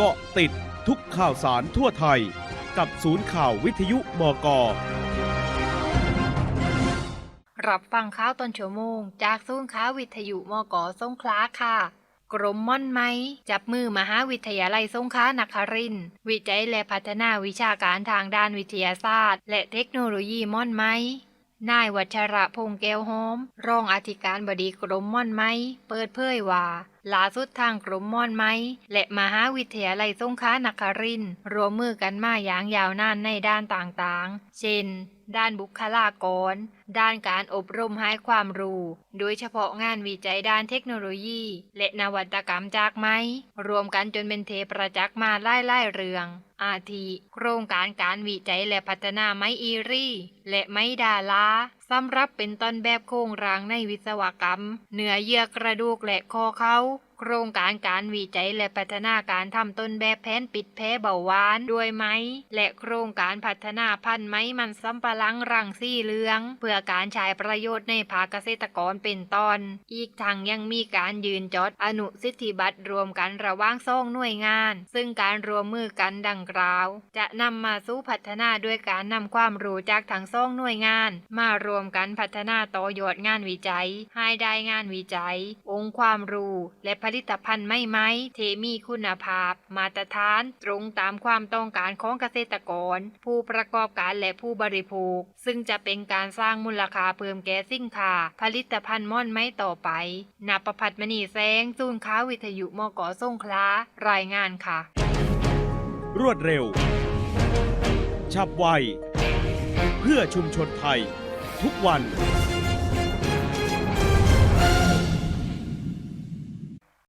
เกาะติดทุกข่าวสารทั่วไทย กับศูนย์ข่าววิทยุบก รับฟังข่าวต้นชั่วโมง จากศูนย์ข่าววิทยุมกสงขลาค่ะ กรมม่อนไม้จับมือมหาวิทยาลัยสงขลานครินวิจัยและพัฒนาวิชาการทางด้านวิทยาศาสตร์ และเทคโนโลยีม่อนไม้นายวัชระพงษ์แก้วหอม รองอธิการบดีกรมม่อนไม้เปิดเผยว่า ล่าสุดทางกรมมอนไหม และมหาวิทยาลัยสงขลานครินทร์รวมมือกันมาอย่างยาวนานในด้านต่างๆ เช่น ด้านบุคลากร ด้านการอบรมให้ความรู้ โดยเฉพาะงานวิจัยด้านเทคโนโลยี และนวัตกรรมจากไม้ รวมกันจนเป็นเทประจักษ์มาไล่ไล่เรือง อาทิ โครงการการวิจัยและพัฒนาไม้อีรี่ และไม้ดาลาสำหรับเป็นต้นแบบโครงรางในวิศวกรรม เนื้อเยื่อกระดูกและคอเขา โครงการการวิจัยและพัฒนาการทำต้นแบบแผนปิดแพ้เบาหวานด้วยไม้และโครงการพัฒนาพันธุ์ไม้มันสำปะหลังรังสีเหลือง เพื่อการใช้ประโยชน์ในภาคเกษตรกรเป็นต้นอีกทั้งยังมีการยืนจดอนุสิทธิบัตรรวมกันระหว่างสองหน่วยงาน ซึ่งการรวมมือกันดังกล่าว จะนำมาสู่พัฒนาด้วยการนำความรู้จากทั้งสองหน่วยงาน มารวมกันพัฒนาต่อยอดงานวิจัย ให้ได้งานวิจัย องค์ความรู้และลิตภัณฑ์ไม่ไม้เทมีคุณภาพ มาตรฐานตรงตามความต้องการของเกษตรกร ผู้ประกอบการและผู้บริโภค ซึ่งจะเป็นการสร้างมูลค่าเพิ่มแก่สินค้าผลิตภัณฑ์ม่อนไม้ต่อไปนับประพัฒน์มณีแสงศูนค้าวิทยุมกส่งขลารายงานค่ะ รวดเร็ว ฉับไว เพื่อชุมชนไทย ทุกวัน